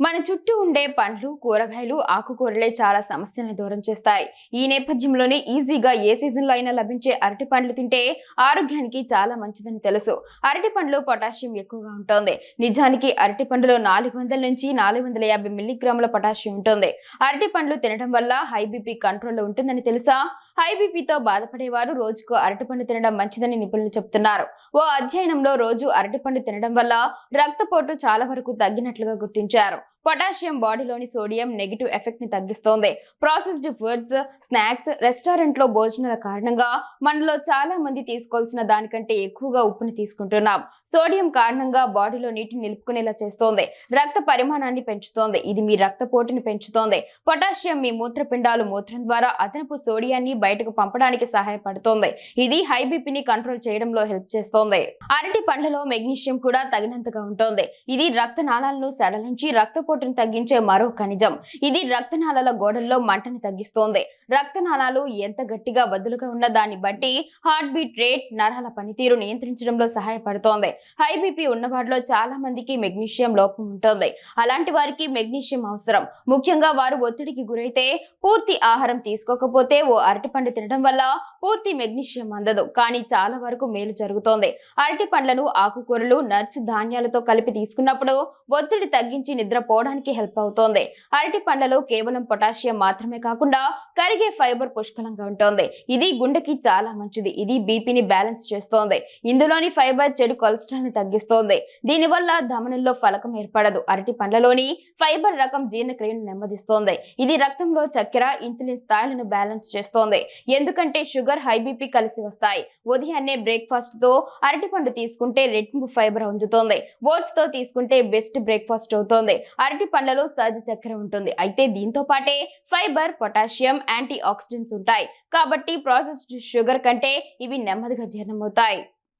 మన చుట్టూ ఉండే పండ్లు కూరగాయలు ఆకుకూరలే చాలా సమస్యలను దూరం చేస్తాయి. ఈ నేపథ్యంలోనే ఈజీగా ఏ సీజన్లో అయినా లభించే అరటి పండ్లు తింటే ఆరోగ్యానికి చాలా మంచిదని తెలుసు. అరటి పండ్లు పొటాషియం ఎక్కువగా ఉంటుంది. నిజానికి అరటి పండులో నాలుగు వందల నుంచి నాలుగు వందల యాభై మిల్లీగ్రాముల పొటాషియం ఉంటుంది. అరటి పండ్లు తినడం వల్ల హై బీపీ కంట్రోల్లో ఉంటుందని తెలుసా? హై బీపీతో బాధపడేవారు రోజుకు అరటిపండు తినడం మంచిదని నిపుణులు చెబుతున్నారు ఓ అధ్యయనంలో రోజు అరటిపండు తినడం వల్ల రక్తపోటు చాలా వరకు తగ్గినట్లుగా గుర్తించారు. that పొటాషియం బాడీలోని సోడియం నెగిటివ్ ఎఫెక్ట్ని తగ్గిస్తోంది. ప్రాసెస్డ్ ఫుడ్స్ స్నాక్స్ రెస్టారెంట్లో భోజనాల కారణంగా మనలో చాలా మంది తీసుకోవాల్సిన దానికంటే ఎక్కువగా ఉప్పుని తీసుకుంటున్నాం. సోడియం కారణంగా బాడీలో నీటిని నిలుపుకునేలా చేస్తోంది. రక్త పరిమాణాన్ని పెంచుతోంది. ఇది మీ రక్తపోటుని పెంచుతోంది. పొటాషియం మీ మూత్రపిండాలు మూత్రం ద్వారా అదనపు సోడియాన్ని బయటకు పంపడానికి సహాయపడుతోంది. ఇది హై బీపీని కంట్రోల్ చేయడంలో హెల్ప్ చేస్తోంది. అరటి పండ్లలో మెగ్నీషియం కూడా తగినంతగా ఉంటుంది. ఇది రక్త రక్తనాళాలను సడలించి రక్తపోటును తగ్గించే మరో ఖనిజం. ఇది రక్తనాళాల గోడల్లో మంటని తగ్గిస్తోంది. రక్తనాళాలు ఎంత గట్టిగా వదులుగా ఉన్న దాన్ని బట్టి హార్ట్ బీట్ రేట్ నరాల పనితీరు నియంత్రించడంలో సహాయపడుతోంది. హై బీపీ ఉన్నవారిలో చాలా మందికి మెగ్నీషియం లోపం ఉంటుంది. అలాంటి వారికి మెగ్నీషియం అవసరం. ముఖ్యంగా వారు ఒత్తిడికి గురైతే పూర్తి ఆహారం తీసుకోకపోతే ఓ అరటిపండు తినడం వల్ల పూర్తి మెగ్నీషియం అందదు. కానీ చాలా వరకు మేలు జరుగుతోంది. అరటి పండ్లను ఆకుకూరలు నట్స్ ధాన్యాలతో కలిపి తీసుకున్నప్పుడు ఒత్తిడి తగ్గించి పోవడానికి హెల్ప్ అవుతోంది. అరటి పండ్లలో కేవలం పొటాషియం మాత్రమే కాకుండా కరిగే ఫైబర్ పుష్కలంగా ఉంటుంది. ఇది గుండెకి చాలా మంచిది. ఇది బీపీని బ్యాలెన్స్ చేస్తోంది. ఇందులోని ఫైబర్ చెడు కొలెస్ట్రాల్ని తగ్గిస్తోంది. దీనివల్ల ధమనుల్లో ఫలకం ఏర్పడదు. అరటి పండ్లలోని ఫైబర్ రకం జీర్ణక్రియను నెమ్మదిస్తోంది. ఇది రక్తంలో చక్కెర ఇన్సులిన్ స్థాయిలను బ్యాలెన్స్ చేస్తోంది. ఎందుకంటే షుగర్ హై బీపీ కలిసి వస్తాయి. ఉదయాన్నే బ్రేక్ఫాస్ట్తో అరటిపండు తీసుకుంటే రెట్టింపు ఫైబర్ అందుతోంది. ఓట్స్తో తీసుకుంటే బెస్ట్ బ్రేక్ఫాస్ట్ అవుతోంది. అరటి పండ్లలో సహజ చక్కెర ఉంటుంది. అయితే దీంతో పాటే ఫైబర్ పొటాషియం యాంటీ ఆక్సిడెంట్స్ ఉంటాయి. కాబట్టి ప్రాసెస్డ్ షుగర్ కంటే ఇవి నెమ్మదిగా జీర్ణమవుతాయి.